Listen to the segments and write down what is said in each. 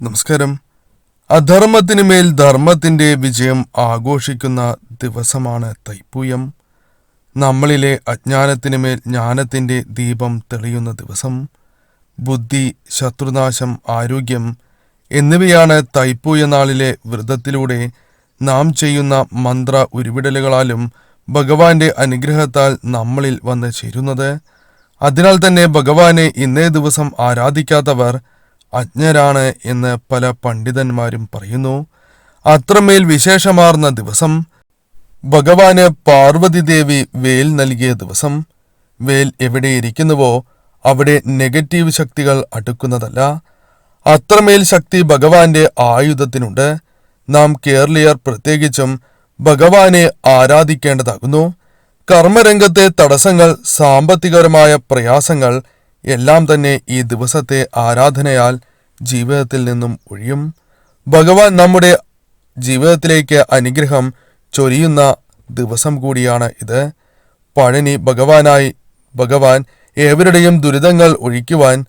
നമസ്കാരം. അധർമ്മത്തിന് മേൽ ധർമ്മത്തിന്റെ വിജയം ആഘോഷിക്കുന്ന ദിവസമാണ് തൈപ്പൂയം. നമ്മളിലെ അജ്ഞാനത്തിന് മേൽ ജ്ഞാനത്തിന്റെ ദീപം തെളിയുന്ന ദിവസം. ബുദ്ധി ശത്രുനാശം ആരോഗ്യം എന്നിവയാണ് തൈപ്പൂയ നാളിലെ വ്രതത്തിലൂടെ നാം ചെയ്യുന്ന മന്ത്ര ഉരുവിടലുകളാലും ഭഗവാന്റെ അനുഗ്രഹത്താൽ നമ്മളിൽ വന്ന് ചേരുന്നത്. അതിനാൽ തന്നെ ഭഗവാനെ ഇന്നേ ദിവസം ആരാധിക്കാത്തവർ അജ്ഞരാണ് എന്ന് പല പണ്ഡിതന്മാരും പറയുന്നു. അത്രമേൽ വിശേഷമാർന്ന ദിവസം ഭഗവാന് പാർവതിദേവി വേൽ നൽകിയ ദിവസം. വേൽ എവിടെ ഇരിക്കുന്നുവോ അവിടെ നെഗറ്റീവ് ശക്തികൾ അടുക്കുന്നതല്ല. അത്രമേൽ ശക്തി ഭഗവാന്റെ ആയുധത്തിനുണ്ട്. നാം കേരളീയർ പ്രത്യേകിച്ചും ഭഗവാനെ ആരാധിക്കേണ്ടതാകുന്നു. കർമ്മരംഗത്തെ തടസ്സങ്ങൾ സാമ്പത്തികപരമായ പ്രയാസങ്ങൾ എല്ലാം തന്നെ ഈ ദിവസത്തെ ആരാധനയാൽ ജീവിതത്തിൽ നിന്നും ഒഴിയും. ഭഗവാൻ നമ്മുടെ ജീവിതത്തിലേക്ക് അനുഗ്രഹം ചൊരിയുന്ന ദിവസം കൂടിയാണ് ഇത്. പഴനി ഭഗവാനായി ഭഗവാൻ ഏവരുടെയും ദുരിതങ്ങൾ ഒഴിക്കുവാൻ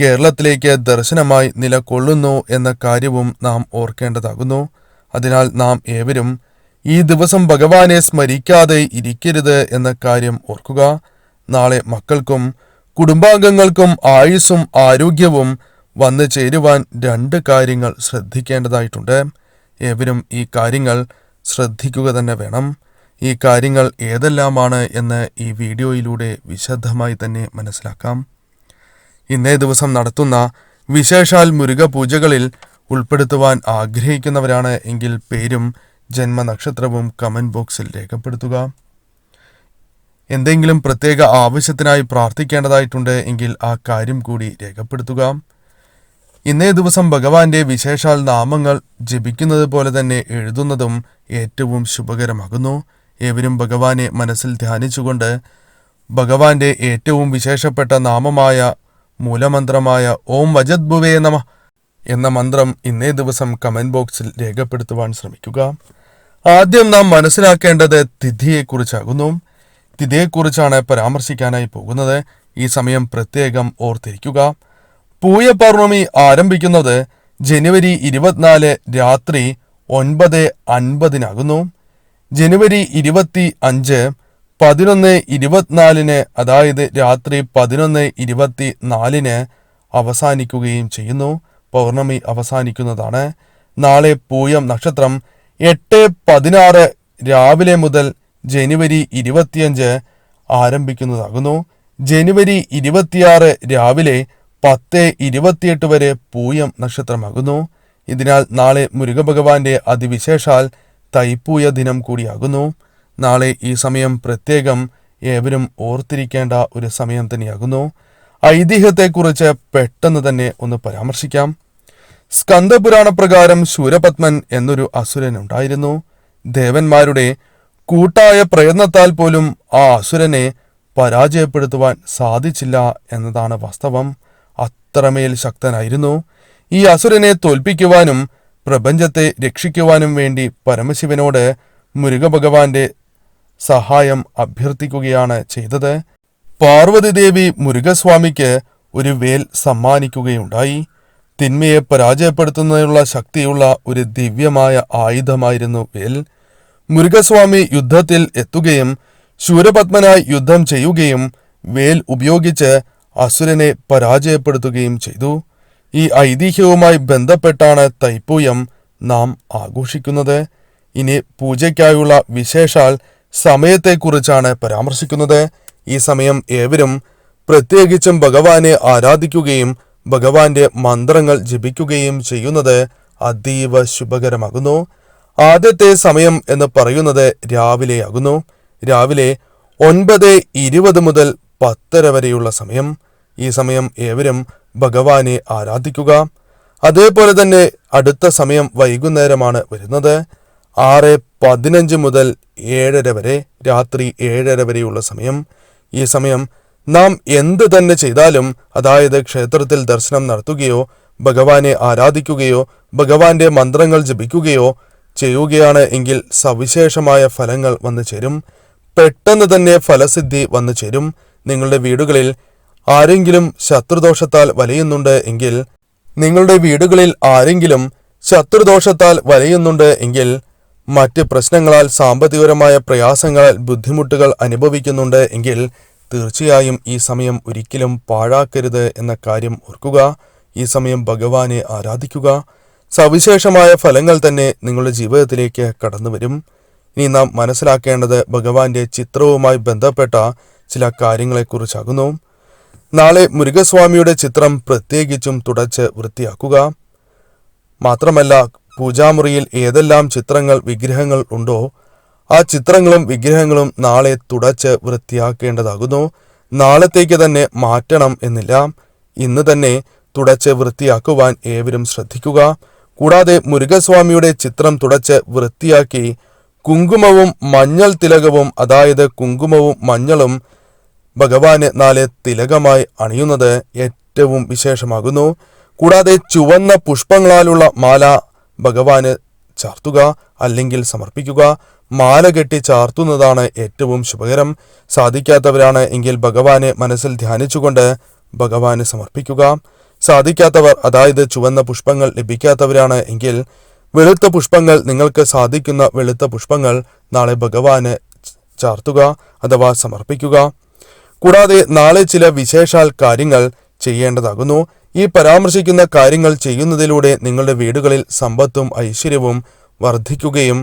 കേരളത്തിലേക്ക് ദർശനമായി നിലകൊള്ളുന്നു എന്ന കാര്യവും നാം ഓർക്കേണ്ടതാകുന്നു. അതിനാൽ നാം ഏവരും ഈ ദിവസം ഭഗവാനെ സ്മരിക്കാതെ ഇരിക്കരുത് എന്ന കാര്യം ഓർക്കുക. നാളെ മക്കൾക്കും കുടുംബാംഗങ്ങൾക്കും ആയുസ്സും ആരോഗ്യവും വന്നു ചേരുവാൻ രണ്ട് കാര്യങ്ങൾ ശ്രദ്ധിക്കേണ്ടതായിട്ടുണ്ട്. ഏവരും ഈ കാര്യങ്ങൾ ശ്രദ്ധിക്കുക തന്നെ വേണം. ഈ കാര്യങ്ങൾ ഏതെല്ലാമാണ് എന്ന് ഈ വീഡിയോയിലൂടെ വിശദമായി തന്നെ മനസ്സിലാക്കാം. ഇന്നേ ദിവസം നടത്തുന്ന വിശേഷാൽ മുരുക പൂജകളിൽ ഉൾപ്പെടുത്തുവാൻ ആഗ്രഹിക്കുന്നവരാണ് എങ്കിൽ പേരും ജന്മനക്ഷത്രവും കമന്റ് ബോക്സിൽ രേഖപ്പെടുത്തുക. എന്തെങ്കിലും പ്രത്യേക ആവശ്യത്തിനായി പ്രാർത്ഥിക്കേണ്ടതായിട്ടുണ്ട് എങ്കിൽ ആ കാര്യം കൂടി രേഖപ്പെടുത്തുക. ഇന്നേ ദിവസം ഭഗവാന്റെ വിശേഷാൽ നാമങ്ങൾ ജപിക്കുന്നത് പോലെ തന്നെ എഴുതുന്നതും ഏറ്റവും ശുഭകരമാകുന്നു. ഏവരും ഭഗവാനെ മനസ്സിൽ ധ്യാനിച്ചുകൊണ്ട് ഭഗവാന്റെ ഏറ്റവും വിശേഷപ്പെട്ട നാമമായ മൂലമന്ത്രമായ ഓം വജദ്ഭുവേ നമ എന്ന മന്ത്രം ഇന്നേ ദിവസം കമന്റ് ബോക്സിൽ രേഖപ്പെടുത്തുവാൻ ശ്രമിക്കുക. ആദ്യം നാം മനസ്സിലാക്കേണ്ടത് തിഥിയെക്കുറിച്ചാകുന്നു. തിഥിയെക്കുറിച്ചാണ് പരാമർശിക്കാനായി പോകുന്നത്. ഈ സമയം പ്രത്യേകം ഓർത്തിരിക്കുക. പൂയ പൗർണമി ആരംഭിക്കുന്നത് ജനുവരി ഇരുപത്തിനാല് രാത്രി ഒൻപത് അൻപതിനാകുന്നു. ജനുവരി ഇരുപത്തി അഞ്ച് പതിനൊന്ന് ഇരുപത്തിനാലിന് അതായത് രാത്രി പതിനൊന്ന് ഇരുപത്തി നാലിന് അവസാനിക്കുകയും ചെയ്യുന്നു. പൗർണമി അവസാനിക്കുന്നതാണ്. നാളെ പൂയം നക്ഷത്രം എട്ട് പതിനാറ് രാവിലെ മുതൽ ജനുവരി ഇരുപത്തിയഞ്ച് ആരംഭിക്കുന്നതാകുന്നു. ജനുവരി ഇരുപത്തിയാറ് രാവിലെ പത്ത് ഇരുപത്തിയെട്ട് വരെ പൂയം നക്ഷത്രമാകുന്നു. ഇതിനാൽ നാളെ മുരുകഭഗവാന്റെ അതിവിശേഷാൽ തൈപ്പൂയ ദിനം കൂടിയാകുന്നു. നാളെ ഈ സമയം പ്രത്യേകം ഏവരും ഓർത്തിരിക്കേണ്ട ഒരു സമയം തന്നെയാകുന്നു. ഐതിഹ്യത്തെക്കുറിച്ച് പെട്ടെന്ന് തന്നെ ഒന്ന് പരാമർശിക്കാം. സ്കന്ദപുരാണ പ്രകാരം ശൂരപത്മൻ എന്നൊരു അസുരൻ ഉണ്ടായിരുന്നു ദേവന്മാരുടെ കൂട്ടായ പ്രയത്നത്താൽ പോലും ആ അസുരനെ പരാജയപ്പെടുത്തുവാൻ സാധിച്ചില്ല എന്നതാണ് വാസ്തവം. അത്രമേൽ ശക്തനായിരുന്നു. ഈ അസുരനെ തോൽപ്പിക്കുവാനും പ്രപഞ്ചത്തെ രക്ഷിക്കുവാനും വേണ്ടി പരമശിവനോട് മുരുകഭഗവാന്റെ സഹായം അഭ്യർത്ഥിക്കുകയാണ് ചെയ്തത്. പാർവതിദേവി മുരുകസ്വാമിക്ക് ഒരു വേൽ സമ്മാനിക്കുകയുണ്ടായി. തിന്മയെ പരാജയപ്പെടുത്തുന്നതിനുള്ള ശക്തിയുള്ള ഒരു ദിവ്യമായ ആയുധമായിരുന്നു വേൽ. മുരുകസ്വാമി യുദ്ധത്തിൽ എത്തുകയും ശൂരപത്മനായി യുദ്ധം ചെയ്യുകയും വേൽ ഉപയോഗിച്ച് അസുരനെ പരാജയപ്പെടുത്തുകയും ചെയ്തു. ഈ ഐതിഹ്യവുമായി ബന്ധപ്പെട്ടാണ് തൈപ്പൂയം നാം ആഘോഷിക്കുന്നത്. ഇനി പൂജയ്ക്കായുള്ള വിശേഷാൽ സമയത്തെക്കുറിച്ചാണ് പരാമർശിക്കുന്നത്. ഈ സമയം ഏവരും പ്രത്യേകിച്ചും ഭഗവാനെ ആരാധിക്കുകയും ഭഗവാന്റെ മന്ത്രങ്ങൾ ജപിക്കുകയും ചെയ്യുന്നത് അതീവ ശുഭകരമാകുന്നു. ആദ്യത്തെ സമയം എന്ന് പറയുന്നത് രാവിലെയാകുന്നു. രാവിലെ ഒൻപത് ഇരുപത് മുതൽ പത്തര വരെയുള്ള സമയം. ഈ സമയം ഏവരും ഭഗവാനെ ആരാധിക്കുക. അതേപോലെ തന്നെ അടുത്ത സമയം വൈകുന്നേരമാണ് വരുന്നത്. ആറ് പതിനഞ്ച് മുതൽ ഏഴര വരെ രാത്രി ഏഴര വരെയുള്ള സമയം. ഈ സമയം നാം എന്ത് തന്നെ ചെയ്താലും അതായത് ക്ഷേത്രത്തിൽ ദർശനം നടത്തുകയോ ഭഗവാനെ ആരാധിക്കുകയോ ഭഗവാന്റെ മന്ത്രങ്ങൾ ജപിക്കുകയോ ചെയ്യുകയാണ് എങ്കിൽ സവിശേഷമായ ഫലങ്ങൾ വന്നു ചേരും. പെട്ടെന്ന് തന്നെ ഫലസിദ്ധി വന്നു ചേരും. നിങ്ങളുടെ വീടുകളിൽ ആരെങ്കിലും ശത്രുദോഷത്താൽ വലയുന്നുണ്ട് എങ്കിൽ നിങ്ങളുടെ വീടുകളിൽ ആരെങ്കിലും ശത്രുദോഷത്താൽ വലയുന്നുണ്ട് എങ്കിൽ മറ്റ് പ്രശ്നങ്ങളാൽ സാമ്പത്തികപരമായ പ്രയാസങ്ങളാൽ ബുദ്ധിമുട്ടുകൾ അനുഭവിക്കുന്നുണ്ട് എങ്കിൽ തീർച്ചയായും ഈ സമയം ഒരിക്കലും പാഴാക്കരുത് എന്ന കാര്യം ഓർക്കുക. ഈ സമയം ഭഗവാനെ ആരാധിക്കുക. സവിശേഷമായ ഫലങ്ങൾ തന്നെ നിങ്ങളുടെ ജീവിതത്തിലേക്ക് കടന്നു വരും ഇനി നാം മനസ്സിലാക്കേണ്ടത് ഭഗവാന്റെ ചിത്രവുമായി ബന്ധപ്പെട്ട ചില കാര്യങ്ങളെക്കുറിച്ചാകുന്നു. നാളെ മുരുകസ്വാമിയുടെ ചിത്രം പ്രത്യേകിച്ചും തുടച്ച് വൃത്തിയാക്കുക. മാത്രമല്ല പൂജാമുറിയിൽ ഏതെല്ലാം ചിത്രങ്ങൾ വിഗ്രഹങ്ങൾ ഉണ്ടോ ആ ചിത്രങ്ങളും വിഗ്രഹങ്ങളും നാളെ തുടച്ച് വൃത്തിയാക്കേണ്ടതാകുന്നു. നാളത്തേക്ക് തന്നെ മാറ്റണം എന്നില്ല. ഇന്ന് തന്നെ തുടച്ച് വൃത്തിയാക്കുവാൻ ഏവരും ശ്രദ്ധിക്കുക. കൂടാതെ മുരുകസ്വാമിയുടെ ചിത്രം തുടച്ച് വൃത്തിയാക്കി കുങ്കുമവും മഞ്ഞൾ തിലകവും അതായത് കുങ്കുമവും മഞ്ഞളും ഭഗവാന് നാല് തിലകമായി അണിയുന്നത് ഏറ്റവും വിശേഷമാകുന്നു. കൂടാതെ ചുവന്ന പുഷ്പങ്ങളാലുള്ള മാല ഭഗവാന് ചാർത്തുക അല്ലെങ്കിൽ സമർപ്പിക്കുക. മാല കെട്ടി ചാർത്തുന്നതാണ് ഏറ്റവും ശുഭകരം. സാധിക്കാത്തവരാണ് എങ്കിൽ ഭഗവാനെ മനസ്സിൽ ധ്യാനിച്ചുകൊണ്ട് ഭഗവാന് സമർപ്പിക്കുക. സാധിക്കാത്തവർ അതായത് ചുവന്ന പുഷ്പങ്ങൾ ലഭിക്കാത്തവരാണ് എങ്കിൽ വെളുത്ത പുഷ്പങ്ങൾ നിങ്ങൾക്ക് സാധിക്കുന്ന വെളുത്ത പുഷ്പങ്ങൾ നാളെ ഭഗവാന് ചാർത്തുക അഥവാ സമർപ്പിക്കുക. കൂടാതെ നാളെ ചില വിശേഷാൽ കാര്യങ്ങൾ ചെയ്യേണ്ടതാകുന്നു. ഈ പരാമർശിക്കുന്ന കാര്യങ്ങൾ ചെയ്യുന്നതിലൂടെ നിങ്ങളുടെ വീടുകളിൽ സമ്പത്തും ഐശ്വര്യവും വർദ്ധിക്കുകയും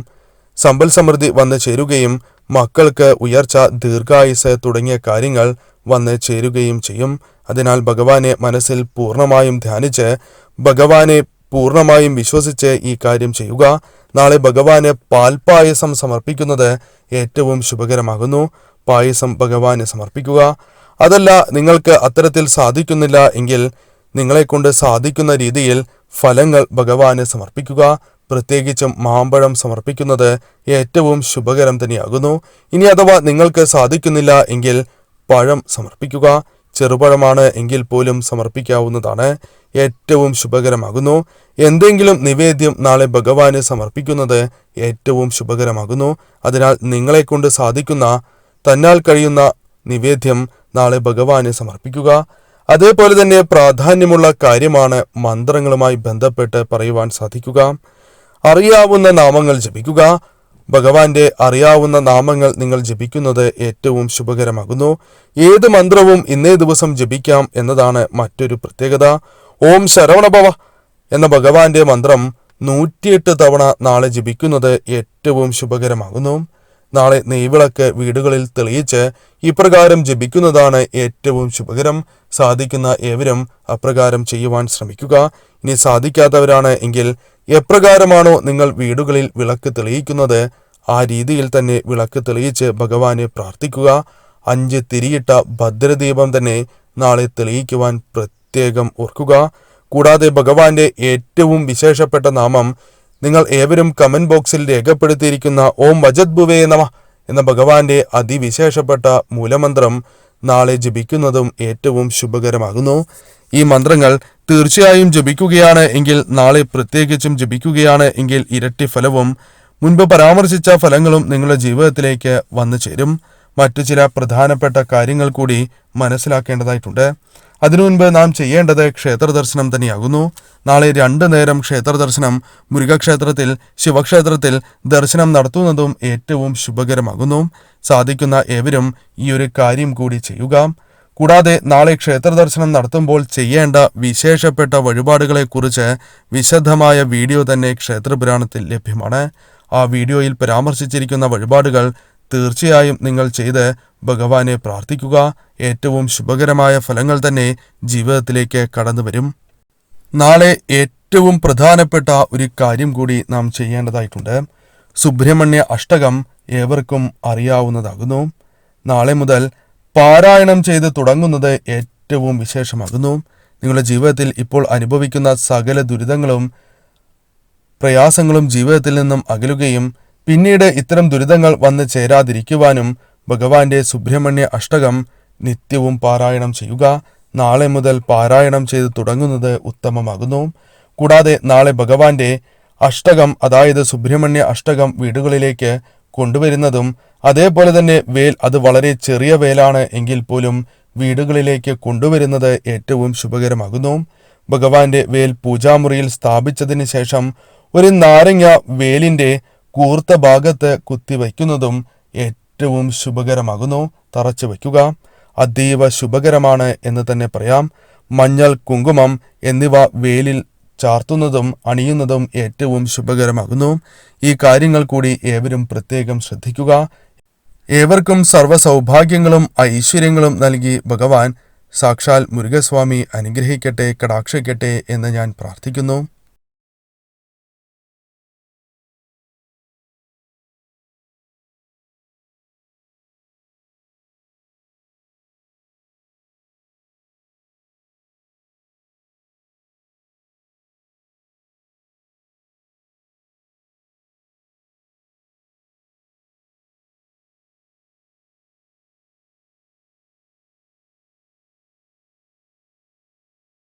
സമ്പൽ സമൃദ്ധി വന്നു ചേരുകയും മക്കൾക്ക് ഉയർച്ച ദീർഘായുസ് തുടങ്ങിയ കാര്യങ്ങൾ വന്നു ചേരുകയും ചെയ്യും. അതിനാൽ ഭഗവാനെ മനസ്സിൽ പൂർണമായും ധ്യാനിച്ച് ഭഗവാനെ പൂർണമായും വിശ്വസിച്ച് ഈ കാര്യം ചെയ്യുക. നാളെ ഭഗവാന് പാൽപായസം സമർപ്പിക്കുന്നത് ഏറ്റവും ശുഭകരമാകുന്നു. പായസം ഭഗവാന് സമർപ്പിക്കുക. അതല്ല നിങ്ങൾക്ക് അത്തരത്തിൽ സാധിക്കുന്നില്ല എങ്കിൽ നിങ്ങളെക്കൊണ്ട് സാധിക്കുന്ന രീതിയിൽ ഫലങ്ങൾ ഭഗവാന് സമർപ്പിക്കുക. പ്രത്യേകിച്ചും മാമ്പഴം സമർപ്പിക്കുന്നത് ഏറ്റവും ശുഭകരം തന്നെയാകുന്നു. ഇനി അഥവാ നിങ്ങൾക്ക് സാധിക്കുന്നില്ല എങ്കിൽ പഴം സമർപ്പിക്കുക. ചെറുപഴമാണ് എങ്കിൽ പോലും സമർപ്പിക്കാവുന്നതാണ്. ഏറ്റവും ശുഭകരമാകുന്നു. എന്തെങ്കിലും നിവേദ്യം നാളെ ഭഗവാന് സമർപ്പിക്കുന്നത് ഏറ്റവും ശുഭകരമാകുന്നു. അതിനാൽ നിങ്ങളെക്കൊണ്ട് സാധിക്കുന്ന തന്നാൽ കഴിയുന്ന നിവേദ്യം നാളെ ഭഗവാന് സമർപ്പിക്കുക. അതേപോലെ തന്നെ പ്രാധാന്യമുള്ള കാര്യമാണ് മന്ത്രങ്ങളുമായി ബന്ധപ്പെട്ട് പറയുവാൻ സാധിക്കുക. അറിയാവുന്ന നാമങ്ങൾ ജപിക്കുക. ഭഗവാന്റെ അറിയാവുന്ന നാമങ്ങൾ നിങ്ങൾ ജപിക്കുന്നത് ഏറ്റവും ശുഭകരമാകുന്നു. ഏത് മന്ത്രവും ഇന്നേ ദിവസം ജപിക്കാം എന്നതാണ് മറ്റൊരു പ്രത്യേകത. ഓം ശരവണഭവ എന്ന ഭഗവാന്റെ മന്ത്രം നൂറ്റിയെട്ട് തവണ നാളെ ജപിക്കുന്നത് ഏറ്റവും ശുഭകരമാകുന്നു. നാളെ നെയ്വിളക്ക് വീടുകളിൽ തെളിയിച്ച് ഇപ്രകാരം ജപിക്കുന്നതാണ് ഏറ്റവും ശുഭകരം. സാധിക്കുന്ന ഏവരും അപ്രകാരം ചെയ്യുവാൻ ശ്രമിക്കുക. ഇനി സാധിക്കാത്തവരാണ് എങ്കിൽ എപ്രകാരമാണോ നിങ്ങൾ വീടുകളിൽ വിളക്ക് തെളിയിക്കുന്നത് ആ രീതിയിൽ തന്നെ വിളക്ക് തെളിയിച്ച് ഭഗവാനെ പ്രാർത്ഥിക്കുക. അഞ്ച് തിരിയിട്ട ഭദ്രദീപം തന്നെ നാളെ തെളിയിക്കുവാൻ പ്രത്യേകം ഓർക്കുക. കൂടാതെ ഭഗവാന്റെ ഏറ്റവും വിശേഷപ്പെട്ട നാമം നിങ്ങൾ ഏവരും കമന്റ് ബോക്സിൽ രേഖപ്പെടുത്തിയിരിക്കുന്ന ഓം വജത് ഭുവേ നമ എന്ന ഭഗവാന്റെ അതിവിശേഷപ്പെട്ട മൂലമന്ത്രം നാളെ ജപിക്കുന്നതും ഏറ്റവും ശുഭകരമാകുന്നു. ഈ മന്ത്രങ്ങൾ തീർച്ചയായും ജപിക്കുകയാണ് എങ്കിൽ നാളെ പ്രത്യേകിച്ചും ജപിക്കുകയാണ് എങ്കിൽ ഇരട്ടി ഫലവും മുൻപ് പരാമർശിച്ച ഫലങ്ങളും നിങ്ങളുടെ ജീവിതത്തിലേക്ക് വന്നു ചേരും. മറ്റു ചില പ്രധാനപ്പെട്ട കാര്യങ്ങൾ കൂടി മനസ്സിലാക്കേണ്ടതായിട്ടുണ്ട്. അതിനു മുൻപ് നാം ചെയ്യേണ്ടത് ക്ഷേത്ര ദർശനം തന്നെയാകുന്നു. നാളെ രണ്ടു നേരം ക്ഷേത്ര ദർശനം മുരുകക്ഷേത്രത്തിൽ ശിവക്ഷേത്രത്തിൽ ദർശനം നടത്തുന്നതും ഏറ്റവും ശുഭകരമാകുന്നു. സാധിക്കുന്ന ഏവരും ഈ ഒരു കാര്യം കൂടി ചെയ്യുക. കൂടാതെ നാളെ ക്ഷേത്ര ദർശനം നടത്തുമ്പോൾ ചെയ്യേണ്ട വിശേഷപ്പെട്ട വഴിപാടുകളെക്കുറിച്ച് വിശദമായ വീഡിയോ തന്നെ ക്ഷേത്രപുരാണത്തിൽ ലഭ്യമാണ്. ആ വീഡിയോയിൽ പരാമർശിച്ചിരിക്കുന്ന വഴിപാടുകൾ തീർച്ചയായും നിങ്ങൾ ചെയ്ത് ഭഗവാനെ പ്രാർത്ഥിക്കുക. ഏറ്റവും ശുഭകരമായ ഫലങ്ങൾ തന്നെ ജീവിതത്തിലേക്ക് കടന്നു വരും നാളെ ഏറ്റവും പ്രധാനപ്പെട്ട ഒരു കാര്യം കൂടി നാം ചെയ്യേണ്ടതായിട്ടുണ്ട്. സുബ്രഹ്മണ്യ അഷ്ടകം ഏവർക്കും അറിയാവുന്നതാകുന്നു. നാളെ മുതൽ പാരായണം ചെയ്ത് തുടങ്ങുന്നത് ഏറ്റവും വിശേഷമാകുന്നു. നിങ്ങളുടെ ജീവിതത്തിൽ ഇപ്പോൾ അനുഭവിക്കുന്ന സകല ദുരിതങ്ങളും പ്രയാസങ്ങളും ജീവിതത്തിൽ നിന്നും അകലുകയും പിന്നീട് ഇത്തരം ദുരിതങ്ങൾ വന്ന് ചേരാതിരിക്കുവാനും ഭഗവാന്റെ സുബ്രഹ്മണ്യ അഷ്ടകം നിത്യവും പാരായണം ചെയ്യുക. നാളെ മുതൽ പാരായണം ചെയ്ത് തുടങ്ങുന്നത് ഉത്തമമാകുന്നു. കൂടാതെ നാളെ ഭഗവാന്റെ അഷ്ടകം അതായത് സുബ്രഹ്മണ്യ അഷ്ടകം വീടുകളിലേക്ക് കൊണ്ടുവരുന്നതും അതേപോലെ തന്നെ വേൽ അത് വളരെ ചെറിയ വേലാണ് എങ്കിൽ പോലും വീടുകളിലേക്ക് കൊണ്ടുവരുന്നത് ഏറ്റവും ശുഭകരമാകുന്നു. ഭഗവാന്റെ വേൽ പൂജാമുറിയിൽ സ്ഥാപിച്ചതിന് ശേഷം ഒരു നാരങ്ങ വേലിന്റെ കൂർത്ത ഭാഗത്ത് കുത്തിവയ്ക്കുന്നതും ഏറ്റവും ശുഭകരമാകുന്നു. തറച്ചു വയ്ക്കുക. അതീവ ശുഭകരമാണ് എന്ന് തന്നെ പറയാം. മഞ്ഞൾ കുങ്കുമം എന്നിവ വേലിൽ ചാർത്തുന്നതും അണിയുന്നതും ഏറ്റവും ശുഭകരമാകുന്നു. ഈ കാര്യങ്ങൾ കൂടി ഏവരും പ്രത്യേകം ശ്രദ്ധിക്കുക. ഏവർക്കും സർവ സൗഭാഗ്യങ്ങളും ഐശ്വര്യങ്ങളും നൽകി ഭഗവാൻ സാക്ഷാൽ മുരുകസ്വാമി അനുഗ്രഹിക്കട്ടെ കടാക്ഷിക്കട്ടെ എന്ന് ഞാൻ പ്രാർത്ഥിക്കുന്നു.